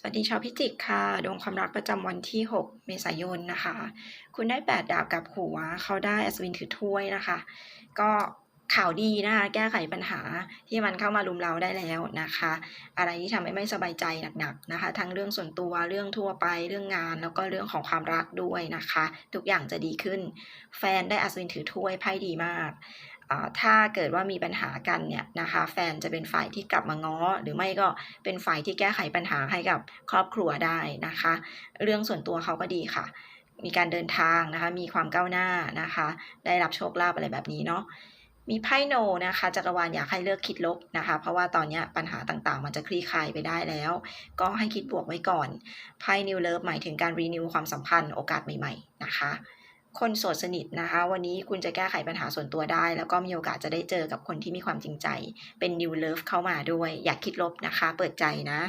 สวัสดีชาวพิจิกค่ะ ดวงความรักประจำวันที่ 6 เมษายนนะคะ คุณได้ 8 ดาบกับหัว เขาได้อัศวินถือถ้วยนะคะ ก็ ข่าวดีนะคะแก้ไขปัญหาที่มันเข้ามารุมเราได้แล้วนะคะ อะไรที่ทำให้ไม่สบายใจหนักๆนะคะ ทั้งเรื่องส่วนตัวเรื่องทั่วไปเรื่องงาน แล้วก็เรื่องของความรักด้วยนะคะ ทุกอย่างจะดีขึ้น แฟนได้อัศวินถือถ้วยไพ่ดีมากถ้าเกิดว่ามีปัญหากันเนี่ยนะคะ แฟนจะเป็นฝ่ายที่กลับมาง้อ หรือไม่ก็เป็นฝ่ายที่แก้ไขปัญหาให้กับครอบครัวได้นะคะ เรื่องส่วนตัวเขาก็ดีค่ะ มีการเดินทางนะคะ มีความก้าวหน้านะคะ ได้รับโชคลาภอะไรแบบนี้เนาะ มีไพ่โนนะคะจักรวาลอยากให้เลิกคิดลบนะคะ เพราะว่าตอนนี้ปัญหาต่างๆ มันจะคลี่คลายไปได้แล้ว ก็ให้คิดบวกไว้ก่อนไพ่ New Love หมายถึงการ renew ความสัมพันธ์โอกาสใหม่ ๆ นะคะคนโสดสนิทนะคะ วันนี้คุณจะแก้ไขปัญหาส่วนตัวได้ แล้วก็มีโอกาสจะได้เจอกับคนที่มีความจริงใจ เป็น New Love เข้ามาด้วย อย่าคิดลบนะคะ เปิดใจนะ